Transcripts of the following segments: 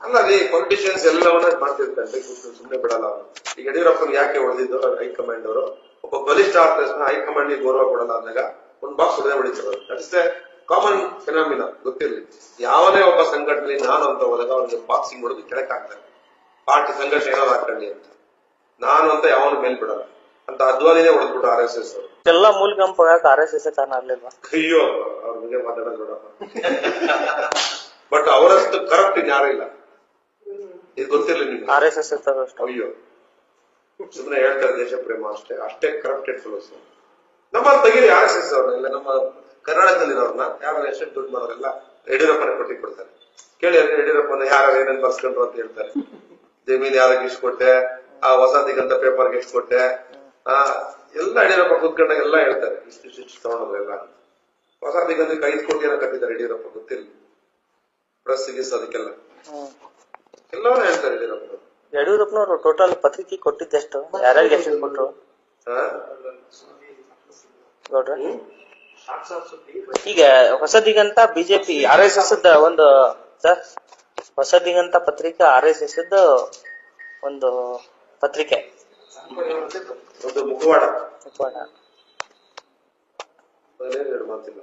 ಅಲ್ಲ ರೀ ಪೊಲಿಟಿಷಿಯನ್ಸ್ ಎಲ್ಲವನ್ನ ಮಾಡ್ತಿರ್ತಾರೆ. ಸುಮ್ಮನೆ ಬಿಡಲ್ಲ ಅವರು. ಈಗ ಯಡಿಯೂರಪ್ಪನ್ ಯಾಕೆ ಹೊಡೆದಿದ್ದು ಹೈಕಮಾಂಡ್ ಅವರು ಒಬ್ಬ ಬಲಿಷ್ಠ ಆದ ತಕ್ಷಣ ಹೈಕಮಾಂಡ್ ಗೌರವ ಕೊಡಲ್ಲ ಅಂದಾಗ ಒಂದ್ ಬಾಕ್ಸ್ ಹೊಡೆದೇ ಹೊಡಿತಾರೆ ದಟ್ಸ್ ಎ ಕಾಮನ್ ಫಿನಾಮಿನ ಗೊತ್ತಿರಲಿ. ಯಾವನೇ ಒಬ್ಬ ಸಂಘಟನೆ ನಾನು ಅಂತ ಹೋದಾಗ ಅವ್ರಿಗೆ ಬಾಕ್ಸಿಂಗ್ ಹೊಡೆದು ಕೆಳಕ್ ಹಾಕ್ತಾರೆ. ಪಾರ್ಟಿ ಸಂಘರ್ಷ ಏನಾದ್ರು ಹಾಕೊಳ್ಳಿ ಅಂತ. ನಾನು ಅಂತ ಯಾವನು ಮೇಲ್ ಬಿಡಲ್ಲ. ಅಂತ ಅದ್ವಾನಿನೇ ಹೊಡೆದ್ಬಿಟ್ಟು ಆರ್ ಎಸ್ ಎಸ್ ಅವರು. ಎಲ್ಲ ಮೂಲ ಕಂಪ ಯಾಕೆ ಆರ್ ಎಸ್ ಎಸ್ ಕಾರಣ ಆಗ್ಲಿಲ್ವಾ? ಅಯ್ಯೋ ಅವ್ರ ಬಗ್ಗೆ ಮಾತಾಡೋದು ನೋಡಪ್ಪ ಬಟ್ ಅವರಷ್ಟು ಕರಪ್ಟ್ ಯಾರು ಇಲ್ಲ. ಇದು ಗೊತ್ತಿಲ್ಲ ನಿಮ್ಗೆ. ಆರ್ ಎಸ್ ಎಸ್ ಅಯ್ಯೋ. ಸುಮ್ಮನೆ ಹೇಳ್ತಾರೆ ದೇಶ ಪ್ರೇಮ ಅಷ್ಟೇ. ಅಷ್ಟೇ ಕರಪ್ಟೆಡ್ ಫೆಲೋಸ್ ನಮ್ಮ ತೆಗೀರಿ ಆರ್ ಎಸ್ ಎಸ್ ಅವ್ರನ್ನ. ಇಲ್ಲ ನಮ್ಮ ಕರ್ನಾಟಕದಲ್ಲಿರೋರ್ನ. ಯಾರು ಎಷ್ಟು ದುಡ್ಡು ಮಾಡೋರೆಲ್ಲ ಯಡಿಯೂರಪ್ಪನ ಕೊಟ್ಟಿ ಕೊಡ್ತಾರೆ. ಕೇಳಿ ಅಂದ್ರೆ ಯಡಿಯೂರಪ್ಪನ ಯಾರು ಏನೇನ್ ಬರ್ಸ್ಕೊಂಡ್ರು ಅಂತ ಹೇಳ್ತಾರೆ. ಜಮೀನ್ ಯಾರಿಗೆ ಇಷ್ಟು ಕೊಟ್ಟೆ ಆ ವಸತಿಗಂತ ಪೇಪರ್ಗೆ ಎಷ್ಟು ಕೊಟ್ಟೆ. ಆ ಎಲ್ಲ ಯಡಿಯೂರಪ್ಪ ಕೂತ್ಕೊಂಡಾಗ ಎಲ್ಲ ಹೇಳ್ತಾರೆ. ಇಷ್ಟು ಇಷ್ಟು ಇಷ್ಟು ತಗೊಂಡ್ರು ಎಲ್ಲ ವಸತಿಗಂತ ಐದು ಕೋಟಿ ಏನೋ ಕಟ್ಟಿದ್ದಾರೆ ಯಡಿಯೂರಪ್ಪ ಗೊತ್ತಿಲ್ಲ ಪ್ರೆಸ್ ಅದಕ್ಕೆಲ್ಲ ಎಲ್ಲವನ್ನೂ ಹೇಳ್ತಾರೆ ಯಡಿಯೂರಪ್ಪ ಯಡಿಯೂರಪ್ಪನವರು ಟೋಟಲ್ ಪತ್ರಿಕೆ ಕೊಟ್ಟಿದ್ದೆಷ್ಟು ಯಾರ್ಯಾರಿಗೆ ಎಷ್ಟು ಕೊಟ್ರು? ಹಾ? ನೋಡ್ರಿ ಈಗ Hosadiganta BJP R S S ಒಂದು ಸರ್ ಹೊಸದಿಗಂತ ಪತ್ರಿಕೆ ಆರ್ ಎಸ್ ಎಸ್ ಒಂದು ಪತ್ರಿಕೆ. ಒಂದು ಮುಖವಾಡ. ಮುಖವಾಡ. ಮಾತಿಲ್ಲ.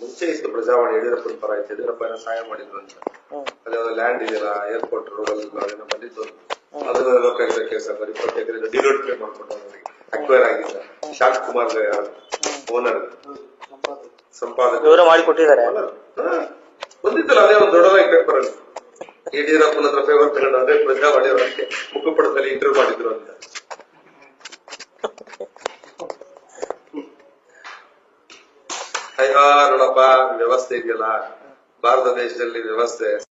ಮುಂಚೆ ಇತ್ತು ಪ್ರಜಾವಾಣಿ ಯಡಿಯೂರಪ್ಪನ ಪರ ಇತ್ತು ಯಡಿಯೂರಪ್ಪ ಏನೋ ಸಹಾಯ ಮಾಡಿದ್ರು ಅಂತ. ಅದೇ ಒಂದು ಲ್ಯಾಂಡ್ ಇದೆಯಲ್ಲ ಏರ್ಪೋರ್ಟ್ ರೋಡ್ ಏನೋ ಬಂದಿತ್ತು ಅದನ್ನ ಲೋಕಾಯುಕ್ತ ಕೇಸ್ ಅಂದ್ರೆ ಇಪ್ಪತ್ತು ಎಕರೆ ಡಿಲೋಟ್ ಪೇ ಮಾಡ್ಕೊಂಡು ಅಕ್ವೈರ್ ಆಗಿದ್ದ ಶಾಂತ್ ಕುಮಾರ್ ಓನರ್ ಸಂಪಾದಕ. ಇವರು ಮಾಡಿ ಕೊಟ್ಟಿದ್ದಾರೆ. ಹಾ. ಬಂದಿತ್ತಲ್ಲ ಅದೇ ಒಂದು ದೊಡ್ಡದಾಗಿ ಪೇಪರ್ ಅಲ್ಲಿ. ಯಡಿಯೂರಪ್ಪನ ಹತ್ರ ಫೇವರ್ ತಗೊಂಡು ಅದೇ ಪ್ರಜಾವಾಣಿ ಅವರಿಗೆ ಮುಖಪಡದಲ್ಲಿ ಇಂಟರ್ವ್ಯೂ ಮಾಡಿದ್ರು ಅಂತ. ಅಯ್ಯ ನೋಡಪ್ಪ ವ್ಯವಸ್ಥೆ ಇದೆಯಲ್ಲ? ಭಾರತ ದೇಶದಲ್ಲಿ ವ್ಯವಸ್ಥೆ.